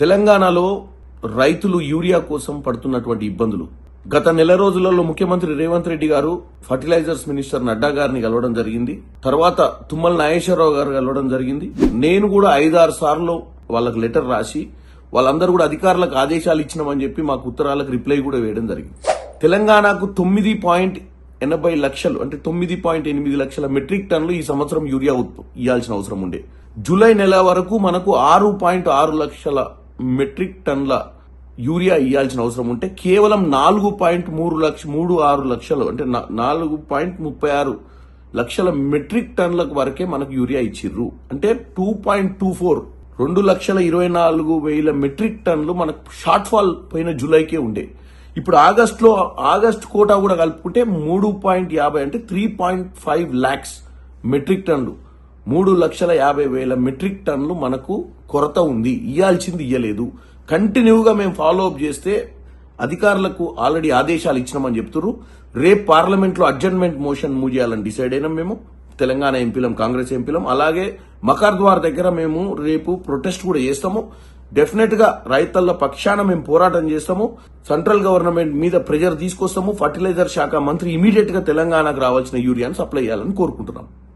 తెలంగాణలో రైతులు యూరియా కోసం పడుతున్నటువంటి ఇబ్బందులు. గత నెల రోజులలో ముఖ్యమంత్రి రేవంత్ రెడ్డి గారు ఫర్టిలైజర్స్ మినిస్టర్ నడ్డా గారిని కలవడం జరిగింది. తర్వాత తుమ్మల నాగేశ్వరరావు గారు కలవడం జరిగింది. నేను కూడా ఐదారు సార్లు వాళ్ళకు లెటర్ రాసి వాళ్ళందరూ కూడా అధికారులకు ఆదేశాలు ఇచ్చినామని చెప్పి మాకు ఉత్తరాలకు రిప్లై కూడా వేయడం జరిగింది. తెలంగాణకు తొమ్మిది పాయింట్ ఎనభై లక్షలు అంటే తొమ్మిది పాయింట్ ఎనిమిది లక్షల మెట్రిక్ టన్నులు ఈ సంవత్సరం యూరియా ఇవ్వాల్సిన అవసరం ఉండే. జూలై నెల వరకు మనకు ఆరు పాయింట్ ఆరు లక్షల మెట్రిక్ టన్నుల యూరియా ఇవ్వాల్సిన అవసరం ఉంటే కేవలం నాలుగు పాయింట్ మూడు లక్ష మూడు ఆరు లక్షలు అంటే నాలుగు పాయింట్ ముప్పై ఆరు లక్షల మెట్రిక్ టన్లకు వరకే మనకు యూరియా ఇచ్చిర్రు. అంటే టూ పాయింట్ టూ ఫోర్ రెండు లక్షల ఇరవై నాలుగు వేల మెట్రిక్ టన్లు మనకు షార్ట్ ఫాల్ పోయిన జూలైకే ఉండే. ఇప్పుడు ఆగస్టులో ఆగస్ట్ కోటా కూడా కలుపుకుంటే మూడు పాయింట్ యాభై అంటే three point five lakhs metric టన్లు. మూడు లక్షల యాభై వేల మెట్రిక్ టన్నులు మనకు కొరత ఉంది. ఇయ్యాల్సింది ఇయ్యలేదు. కంటిన్యూగా మేము ఫాలో అప్ చేస్తే అధికారులకు ఆల్రెడీ ఆదేశాలు ఇచ్చినామని చెప్తున్నారు రేపు పార్లమెంట్లో అడ్జర్న్మెంట్ మోషన్ మూవ్ చేయాలని డిసైడ్ అయినాం మేము. తెలంగాణ ఎంపీలం కాంగ్రెస్ ఎంపీలం అలాగే మకార్ద్వార్ దగ్గర మేము రేపు ప్రొటెస్ట్ కూడా చేస్తాము. డెఫినెట్గా రైతుల పక్షాన మేము పోరాటం చేస్తాము. సెంట్రల్ గవర్నమెంట్ మీద ప్రెజర్ తీసుకొస్తాము. ఫర్టిలైజర్ శాఖ మంత్రి ఇమీడియట్గా తెలంగాణకు రావాల్సిన యూరియాను సప్లై చేయాలని కోరుకుంటున్నాం.